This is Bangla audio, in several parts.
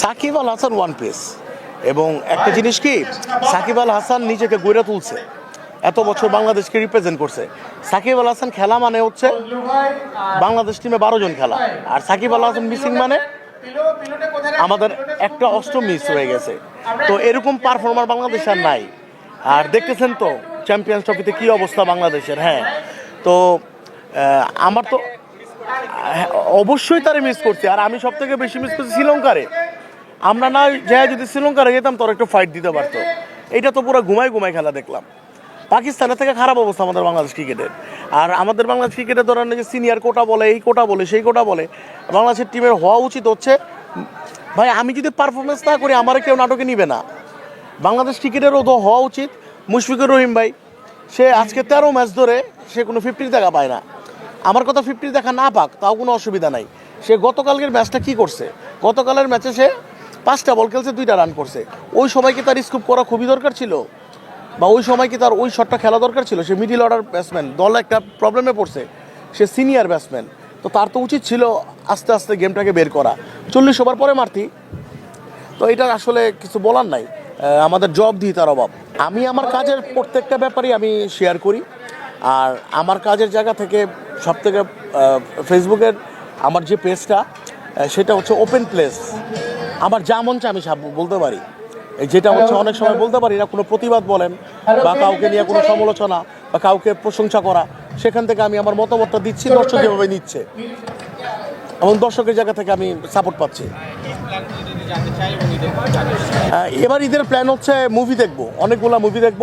সাকিব আল হাসান ওয়ান পিস এবং একটা জিনিস কি সাকিব আল হাসান নিজেকে গড়ে তুলছে। এত বছর বাংলাদেশকে রিপ্রেজেন্ট করছে। সাকিব আল হাসান খেলা মানে হচ্ছে বাংলাদেশ টিমে বারো জন খেলা। আর সাকিব আল হাসান মিসিং মানে আমাদের একটা অস্ত্র মিস হয়ে গেছে। তো এরকম পারফর্মার বাংলাদেশ আর নাই। আর দেখতেছেন তো চ্যাম্পিয়ন্স ট্রফিতে কী অবস্থা বাংলাদেশের হ্যাঁ। তো আমার তো হ্যাঁ, অবশ্যই তারে মিস করছি। আর আমি সব থেকে বেশি মিস করছি শ্রীলঙ্কারে। আমরা না যাই যদি শ্রীলঙ্কারে যেতাম, তোর একটু ফাইট দিতে পারতো। এটা তো পুরো ঘুমাই ঘুমাই খেলা দেখলাম। পাকিস্তানের থেকে খারাপ অবস্থা আমাদের বাংলাদেশ ক্রিকেটের। আর আমাদের বাংলাদেশ ক্রিকেটের ধরেন যে সিনিয়র কোটা বলে, এই কোটা বলে, সেই কোটা বলে, বাংলাদেশের টিমের হওয়া উচিত হচ্ছে, ভাই, আমি যদি পারফরমেন্স না করি, আমার কেউ নাটকে নিবে না। বাংলাদেশ ক্রিকেটেরও তো হওয়া উচিত। মুশফিকুর রহিম ভাই, সে আজকে তেরো ম্যাচ ধরে সে কোনো ফিফটি দেখা পায় না। আমার কথা ফিফটি দেখা না পাক, তাও কোনো অসুবিধা নাই। সে গতকালকের ম্যাচটা কি করছে? গতকালের ম্যাচে সে পাঁচটা বল খেলছে, দুইটা রান করছে। ওই সময় কি তার স্কুপ করা খুবই দরকার ছিল। বা ওই সময় কি তার ওই শটটা খেলা দরকার ছিল। সে মিডিল অর্ডার ব্যাটসম্যান দল একটা প্রবলেমে পড়ছে। সে সিনিয়র ব্যাটসম্যান তো তার তো উচিত ছিল আস্তে আস্তে গেমটাকে বের করা। চল্লিশ ওভার পরে মারতি। তো এটা আসলে কিছু বলার নাই। আমাদের জব দিই তার অভাব। আমি আমার কাজের প্রত্যেকটা ব্যাপারই আমি শেয়ার করি। আর আমার কাজের জায়গা থেকে সব থেকে ফেসবুকের আমার যে পেজটা সেটা হচ্ছে ওপেন প্লেস আমার যা মন চায় আমি বলতে পারি। এই যেটা হচ্ছে অনেক সময় বলতে পারি না কোনো প্রতিবাদ বলেন বা কাউকে নিয়ে কোনো সমালোচনা বা কাউকে প্রশংসা করা সেখান থেকে আমি আমার মতামতটা দিচ্ছি দর্শক যেভাবে নিচ্ছে। এবং দর্শকের জায়গা থেকে আমি সাপোর্ট পাচ্ছি। এবার ঈদের প্ল্যান হচ্ছে মুভি দেখব অনেকগুলো মুভি দেখব।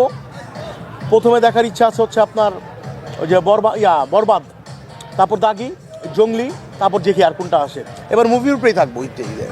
প্রথমে দেখার ইচ্ছা আছে হচ্ছে আপনার ওই যে বরবা ইয়া বরবাদ তারপর দাগি জঙ্গলি তারপর দেখি আর কোনটা আসে। এবার মুভির উপরেই থাকব ঈদে ঈদে।